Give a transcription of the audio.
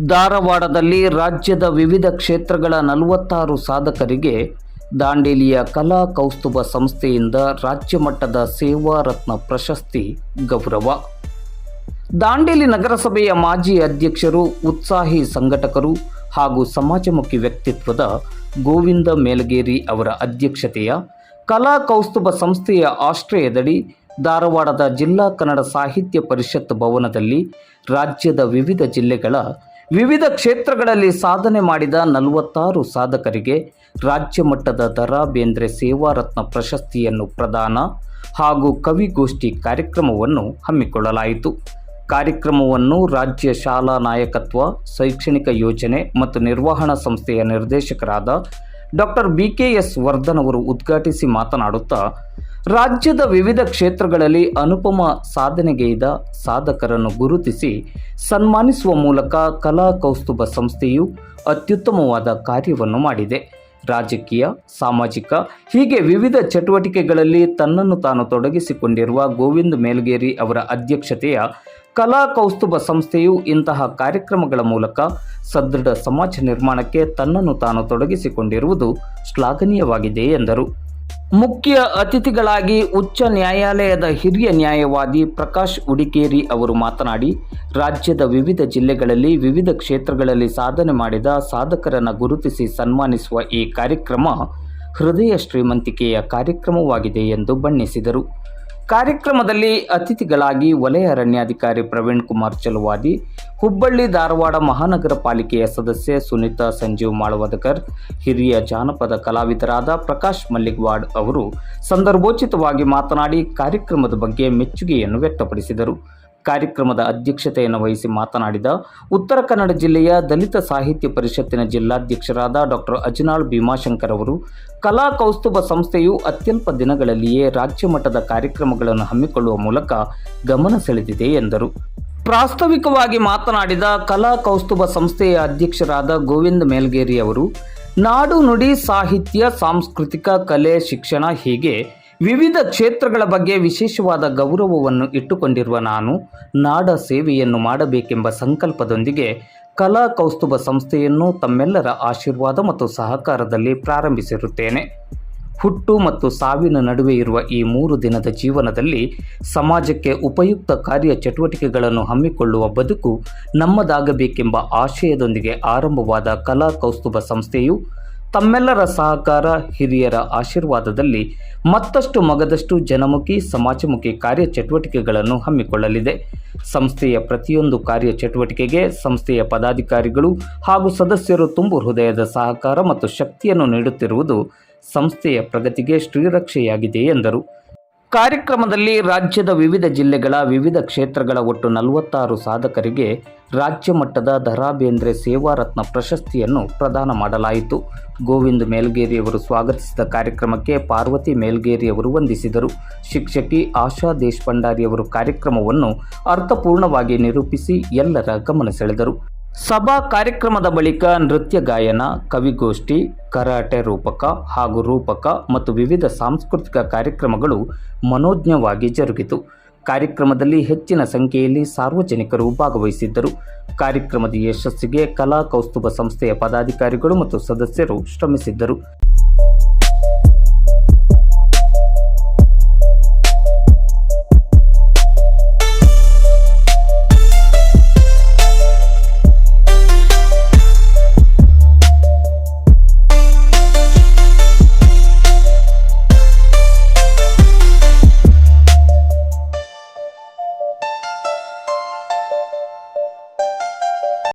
ಧಾರವಾಡದಲ್ಲಿ ರಾಜ್ಯದ ವಿವಿಧ ಕ್ಷೇತ್ರಗಳ ನಲವತ್ತಾರು ಸಾಧಕರಿಗೆ ದಾಂಡೇಲಿಯ ಕಲಾ ಕೌಸ್ತುಭ ಸಂಸ್ಥೆಯಿಂದ ರಾಜ್ಯ ಮಟ್ಟದ ಸೇವಾ ರತ್ನ ಪ್ರಶಸ್ತಿ ಗೌರವ. ದಾಂಡೇಲಿ ನಗರಸಭೆಯ ಮಾಜಿ ಅಧ್ಯಕ್ಷರು, ಉತ್ಸಾಹಿ ಸಂಘಟಕರು ಹಾಗೂ ಸಮಾಜಮುಖಿ ವ್ಯಕ್ತಿತ್ವದ ಗೋವಿಂದ ಮೇಲಗೇರಿ ಅವರ ಅಧ್ಯಕ್ಷತೆಯ ಕಲಾ ಕೌಸ್ತುಭ ಸಂಸ್ಥೆಯ ಆಶ್ರಯದಡಿ ಧಾರವಾಡದ ಜಿಲ್ಲಾ ಕನ್ನಡ ಸಾಹಿತ್ಯ ಪರಿಷತ್ ಭವನದಲ್ಲಿ ರಾಜ್ಯದ ವಿವಿಧ ಜಿಲ್ಲೆಗಳ ವಿವಿಧ ಕ್ಷೇತ್ರಗಳಲ್ಲಿ ಸಾಧನೆ ಮಾಡಿದ ನಲವತ್ತಾರು ಸಾಧಕರಿಗೆ ರಾಜ್ಯ ಮಟ್ಟದ ದರಾ ಬೇಂದ್ರೆ ಸೇವಾ ರತ್ನ ಪ್ರಶಸ್ತಿಯನ್ನು ಪ್ರದಾನ ಹಾಗೂ ಕವಿಗೋಷ್ಠಿ ಕಾರ್ಯಕ್ರಮವನ್ನು ಹಮ್ಮಿಕೊಳ್ಳಲಾಯಿತು. ಕಾರ್ಯಕ್ರಮವನ್ನು ರಾಜ್ಯ ಶಾಲಾ ನಾಯಕತ್ವ, ಶೈಕ್ಷಣಿಕ ಯೋಜನೆ ಮತ್ತು ನಿರ್ವಹಣಾ ಸಂಸ್ಥೆಯ ನಿರ್ದೇಶಕರಾದ doctor B K S Vardhan ಅವರು ಉದ್ಘಾಟಿಸಿ ಮಾತನಾಡುತ್ತಾ ರಾಜ್ಯದ ವಿವಿಧ ಕ್ಷೇತ್ರಗಳಲ್ಲಿ ಅನುಪಮ ಸಾಧನೆಗೈದ ಸಾಧಕರನ್ನು ಗುರುತಿಸಿ ಸನ್ಮಾನಿಸುವ ಮೂಲಕ ಕಲಾ ಕೌಸ್ತುಭ ಸಂಸ್ಥೆಯು ಅತ್ಯುತ್ತಮವಾದ ಕಾರ್ಯವನ್ನು ಮಾಡಿದೆ. ರಾಜಕೀಯ, ಸಾಮಾಜಿಕ, ಹೀಗೆ ವಿವಿಧ ಚಟುವಟಿಕೆಗಳಲ್ಲಿ ತನ್ನನ್ನು ತಾನು ತೊಡಗಿಸಿಕೊಂಡಿರುವ ಗೋವಿಂದ ಮೇಲ್ಗೇರಿ ಅವರ ಅಧ್ಯಕ್ಷತೆಯ ಕಲಾ ಕೌಸ್ತುಭ ಸಂಸ್ಥೆಯು ಇಂತಹ ಕಾರ್ಯಕ್ರಮಗಳ ಮೂಲಕ ಸದೃಢ ಸಮಾಜ ನಿರ್ಮಾಣಕ್ಕೆ ತನ್ನನ್ನು ತಾನು ತೊಡಗಿಸಿಕೊಂಡಿರುವುದು ಶ್ಲಾಘನೀಯವಾಗಿದೆ ಎಂದರು. ಮುಖ್ಯ ಅತಿಥಿಗಳಾಗಿ ಉಚ್ಚ ನ್ಯಾಯಾಲಯದ ಹಿರಿಯ ನ್ಯಾಯವಾದಿ ಪ್ರಕಾಶ್ ಉಡಿಕೇರಿ ಅವರು ಮಾತನಾಡಿ, ರಾಜ್ಯದ ವಿವಿಧ ಜಿಲ್ಲೆಗಳಲ್ಲಿ ವಿವಿಧ ಕ್ಷೇತ್ರಗಳಲ್ಲಿ ಸಾಧನೆ ಮಾಡಿದ ಸಾಧಕರನ್ನು ಗುರುತಿಸಿ ಸನ್ಮಾನಿಸುವ ಈ ಕಾರ್ಯಕ್ರಮ ಹೃದಯ ಶ್ರೀಮಂತಿಕೆಯ ಕಾರ್ಯಕ್ರಮವಾಗಿದೆ ಎಂದು ಬಣ್ಣಿಸಿದರು. ಕಾರ್ಯಕ್ರಮದಲ್ಲಿ ಅತಿಥಿಗಳಾಗಿ ವಲಯ ಅರಣ್ಯಾಧಿಕಾರಿ ಪ್ರವೀಣ್ ಕುಮಾರ್ ಚಲುವಾದಿ ಹುಬ್ಬಳ್ಳಿ ಧಾರವಾಡ ಮಹಾನಗರ ಪಾಲಿಕೆಯ ಸದಸ್ಯೆ ಸುನೀತಾ ಸಂಜೀವ್ ಮಾಳವದಕರ್, ಹಿರಿಯ ಜಾನಪದ ಕಲಾವಿದರಾದ ಪ್ರಕಾಶ್ ಮಲ್ಲಿಗ್ವಾಡ್ ಅವರು ಸಂದರ್ಭೋಚಿತವಾಗಿ ಮಾತನಾಡಿ ಕಾರ್ಯಕ್ರಮದ ಬಗ್ಗೆ ಮೆಚ್ಚುಗೆಯನ್ನು ವ್ಯಕ್ತಪಡಿಸಿದರು. ಕಾರ್ಯಕ್ರಮದ ಅಧ್ಯಕ್ಷತೆಯನ್ನು ವಹಿಸಿ ಮಾತನಾಡಿದ ಉತ್ತರ ಕನ್ನಡ ಜಿಲ್ಲೆಯ ದಲಿತ ಸಾಹಿತ್ಯ ಪರಿಷತ್ತಿನ ಜಿಲ್ಲಾಧ್ಯಕ್ಷರಾದ ಡಾಕ್ಟರ್ ಅಜನಾಳ್ ಭೀಮಾಶಂಕರ್ ಅವರು, ಕಲಾ ಕೌಸ್ತುಭ ಸಂಸ್ಥೆಯು ಅತ್ಯಲ್ಪ ದಿನಗಳಲ್ಲಿಯೇ ರಾಜ್ಯ ಮಟ್ಟದ ಕಾರ್ಯಕ್ರಮಗಳನ್ನು ಹಮ್ಮಿಕೊಳ್ಳುವ ಮೂಲಕ ಗಮನ ಸೆಳೆದಿದೆ ಎಂದರು. ಪ್ರಾಸ್ತಾವಿಕವಾಗಿ ಮಾತನಾಡಿದ ಕಲಾ ಕೌಸ್ತುಭ ಸಂಸ್ಥೆಯ ಅಧ್ಯಕ್ಷರಾದ ಗೋವಿಂದ ಮೇಲ್ಗೇರಿ ಅವರು, ನಾಡು ನುಡಿ ಸಾಹಿತ್ಯ, ಸಾಂಸ್ಕೃತಿಕ ಕಲೆ, ಶಿಕ್ಷಣ ಹೀಗೆ ವಿವಿಧ ಕ್ಷೇತ್ರಗಳ ಬಗ್ಗೆ ವಿಶೇಷವಾದ ಗೌರವವನ್ನು ಇಟ್ಟುಕೊಂಡಿರುವ ನಾನು, ನಾಡ ಸೇವೆಯನ್ನು ಮಾಡಬೇಕೆಂಬ ಸಂಕಲ್ಪದೊಂದಿಗೆ ಕಲಾ ಕೌಸ್ತುಭ ಸಂಸ್ಥೆಯನ್ನು ತಮ್ಮೆಲ್ಲರ ಆಶೀರ್ವಾದ ಮತ್ತು ಸಹಕಾರದಲ್ಲಿ ಪ್ರಾರಂಭಿಸಿರುತ್ತೇನೆ. ಹುಟ್ಟು ಮತ್ತು ಸಾವಿನ ನಡುವೆ ಇರುವ ಈ ಮೂರು ದಿನದ ಜೀವನದಲ್ಲಿ ಸಮಾಜಕ್ಕೆ ಉಪಯುಕ್ತ ಕಾರ್ಯ ಚಟುವಟಿಕೆಗಳನ್ನು ಹಮ್ಮಿಕೊಳ್ಳುವ ಬದುಕು ನಮ್ಮದಾಗಬೇಕೆಂಬ ಆಶಯದೊಂದಿಗೆ ಆರಂಭವಾದ ಕಲಾ ಕೌಸ್ತುಭ ಸಂಸ್ಥೆಯು ತಮ್ಮೆಲ್ಲರ ಸಹಕಾರ ಹಿರಿಯರ ಆಶೀರ್ವಾದದಲ್ಲಿ ಮತ್ತಷ್ಟು ಮಗದಷ್ಟು ಜನಮುಖಿ, ಸಮಾಜಮುಖಿ ಕಾರ್ಯ ಚಟುವಟಿಕೆಗಳನ್ನು ಹಮ್ಮಿಕೊಳ್ಳಲಿದೆ. ಸಂಸ್ಥೆಯ ಪ್ರತಿಯೊಂದು ಕಾರ್ಯ ಚಟುವಟಿಕೆಗೆ ಸಂಸ್ಥೆಯ ಪದಾಧಿಕಾರಿಗಳು ಹಾಗೂ ಸದಸ್ಯರು ತುಂಬು ಹೃದಯದ ಸಹಕಾರ ಮತ್ತು ಶಕ್ತಿಯನ್ನು ನೀಡುತ್ತಿರುವುದು ಸಂಸ್ಥೆಯ ಪ್ರಗತಿಗೆ ಶ್ರೀರಕ್ಷೆಯಾಗಿದೆ ಎಂದರು. ಕಾರ್ಯಕ್ರಮದಲ್ಲಿ ರಾಜ್ಯದ ವಿವಿಧ ಜಿಲ್ಲೆಗಳ ವಿವಿಧ ಕ್ಷೇತ್ರಗಳ ಒಟ್ಟು ನಲವತ್ತಾರು ಸಾಧಕರಿಗೆ ರಾಜ್ಯ ಮಟ್ಟದ ಧರಾಬೇಂದ್ರೆ ಸೇವಾ ರತ್ನ ಪ್ರಶಸ್ತಿಯನ್ನು ಪ್ರದಾನ ಮಾಡಲಾಯಿತು. ಗೋವಿಂದ್ ಮೇಲ್ಗೇರಿಯವರು ಸ್ವಾಗತಿಸಿದ ಕಾರ್ಯಕ್ರಮಕ್ಕೆ ಪಾರ್ವತಿ ಮೇಲ್ಗೇರಿ ಅವರು ವಂದಿಸಿದರು. ಶಿಕ್ಷಕಿ ಆಶಾ ದೇಶಪಂಡಾರಿಯವರು ಕಾರ್ಯಕ್ರಮವನ್ನು ಅರ್ಥಪೂರ್ಣವಾಗಿ ನಿರೂಪಿಸಿ ಎಲ್ಲರ ಗಮನ ಸೆಳೆದರು. ಸಭಾ ಕಾರ್ಯಕ್ರಮದ ಬಳಿಕ ನೃತ್ಯ ಗಾಯನ, ಕವಿಗೋಷ್ಠಿ, ಕರಾಟೆ ರೂಪಕ ಹಾಗೂ ರೂಪಕ ಮತ್ತು ವಿವಿಧ ಸಾಂಸ್ಕೃತಿಕ ಕಾರ್ಯಕ್ರಮಗಳು ಮನೋಜ್ಞವಾಗಿ ಜರುಗಿತು. ಕಾರ್ಯಕ್ರಮದಲ್ಲಿ ಹೆಚ್ಚಿನ ಸಂಖ್ಯೆಯಲ್ಲಿ ಸಾರ್ವಜನಿಕರು ಭಾಗವಹಿಸಿದ್ದರು. ಕಾರ್ಯಕ್ರಮದ ಯಶಸ್ಸಿಗೆ ಕಲಾ ಕೌಸ್ತುಭ ಸಂಸ್ಥೆಯ ಪದಾಧಿಕಾರಿಗಳು ಮತ್ತು ಸದಸ್ಯರು ಶ್ರಮಿಸಿದ್ದರು.